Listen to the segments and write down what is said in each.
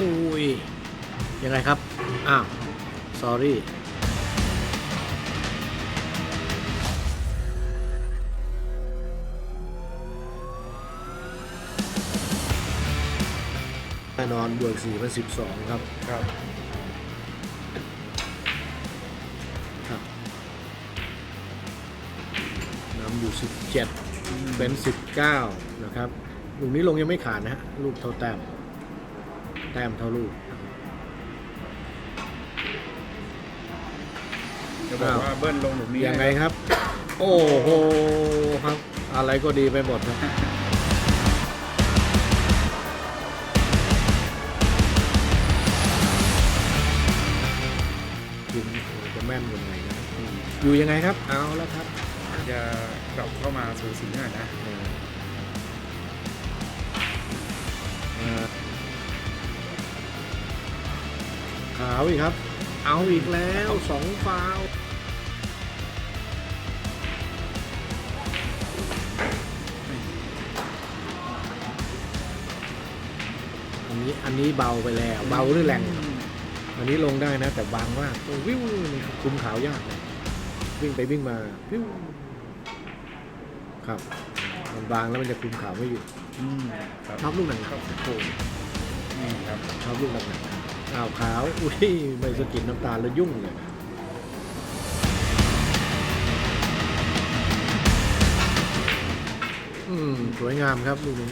อุ้ย ยังไงครับ อ้าว sorry แน่นอนบวก4เป็น12 ครับครับครับนำอยู่ 17 เป็น 19 นะครับ ลูกนี้ลงยังไม่ขาดนะฮะ ลูกเท่าแต้ม แต้มเท่าลูก จะบอกว่าเบิ้ลลงหลุมนี้ยังไงครับ โอ้โหครับ อะไรก็ดีไปหมดครับยิงจะแม่นยังไงนะอยู่ยังไงครับ เอาแล้วครับ จะกลับเข้ามาสู่สิงหน่อยนะ ขาวอีกครับ เอาอีกแล้วสองฟาวล์อันนี้อันนี้เบาไปแล้ว เบาหรือแรงอันนี้ลงได้นะ แต่บางมากต้องวิวนี่คุมขาวยากเลยวิ่งไปวิ่งมาวิวครับมันบางแล้วมันจะคุมขาวไม่อยู่อืมครับชอบลูกหนังเข้าสโคปนี่ครับชอบลูกหนัง อ้าวขาว อุ้ย ไม่สะกิดน้ำตาลแล้วยุ่งเลยอืม สวยงามครับลูกนี้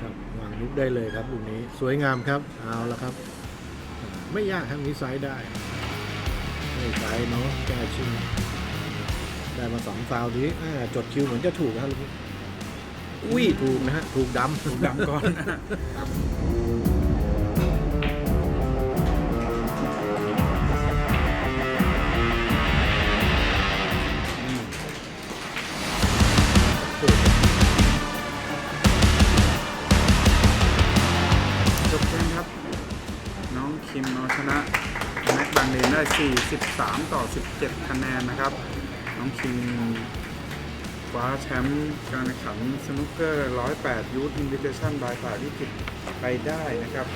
ครับวางลุกได้เลยครับลูกนี้ สวยงามครับ เอาละครับ ไม่ยากครับนี้ไซส์ได้ไม่ไซส์เนาะแก้ชิงได้มาสองฟาวล์นี้จดคิวเหมือนจะถูกครับลูกนี้ อุ้ยถูกนะฮะถูกดำถูกดำก่อนจบเกมครับ น้องคิมเอาชนะแม็กบังเลนได้ 43 ต่อ 17 คะแนนนะครับ น้องคิม คว้าแชมป์การแข่งขันสนุกเกอร์ 108 ยูทอินวิเทชันบายฝ่ายที่ผิดไปได้นะครับ